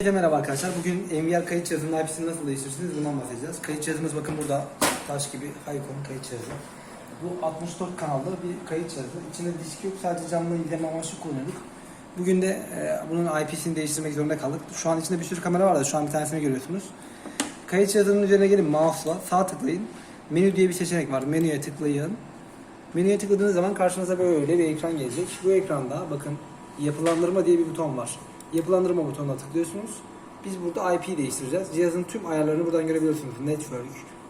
Herkese merhaba arkadaşlar. Bugün NVR kayıt cihazının IP'sini nasıl değiştirirsiniz bundan bahsedeceğiz. Kayıt cihazımız bakın burada taş gibi Haycom kayıt cihazı. Bu 64 kanallı bir kayıt cihazı. İçinde disk yok sadece canlı izleme amaçlı kullanıyorduk. Bugün de e, bunun IP'sini değiştirmek zorunda kaldık. Şu an içinde bir sürü kamera var da şu an bir tanesini görüyorsunuz. Kayıt cihazının üzerine gelin mouse'la sağ tıklayın. Menü diye bir seçenek var. Menüye tıklayın. Menüye tıkladığınız zaman karşınıza böyle bir ekran gelecek. Bu ekranda bakın yapılandırma diye bir buton var. Yapılandırma butonuna tıklıyorsunuz. Biz burada IP değiştireceğiz. Cihazın tüm ayarlarını buradan görebiliyorsunuz. Network.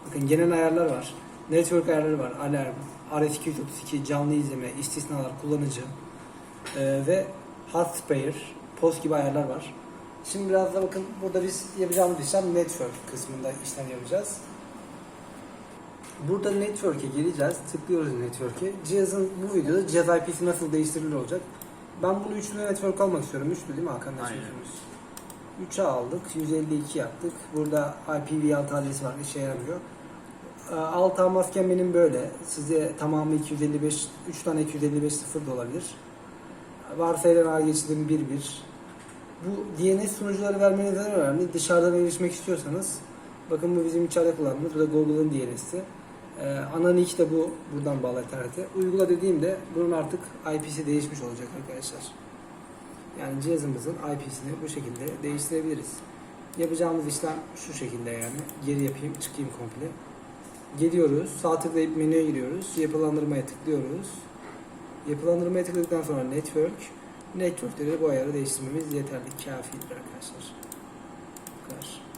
Bakın genel ayarlar var. Network ayarları var. Alarm, RS232, canlı izleme, istisnalar, kullanıcı ee, ve hot spare, post gibi ayarlar var. Şimdi biraz da bakın burada biz yapacağımız işlem network kısmında işlem yapacağız. Burada network'e geleceğiz. Tıklıyoruz network'e. Cihazın bu videoda cihaz IP'si nasıl değiştirilir olacak. Ben bunu üçlü network almak istiyorum. Üçlü değil mi Hakan? Aynen. 3'e aldık. 152 yaptık. Burada IPv6 adresi var. işe yaramıyor. Ee, Alt maskem benim böyle. Size tamamı 255, 3 tane 255 sıfır da olabilir. Varsayılan ağ geçidim 1.1. Bu DNS sunucuları vermeniz önemli? Dışarıdan erişmek istiyorsanız bakın bu bizim içeride kullandığımız. Bu da Google'ın DNS'i. Ee, ana nick de bu. Buradan bağlı internete. Uygula dediğimde bunun artık IP'si değişmiş olacak arkadaşlar. Yani cihazımızın IP'sini bu şekilde değiştirebiliriz. Yapacağımız işlem şu şekilde yani. Geri yapayım, çıkayım komple. Geliyoruz, sağ tıklayıp menüye giriyoruz. Yapılandırmaya tıklıyoruz. Yapılandırmaya tıkladıktan sonra network. Network'te de bu ayarı değiştirmemiz yeterli, kafidir arkadaşlar. Bu kadar.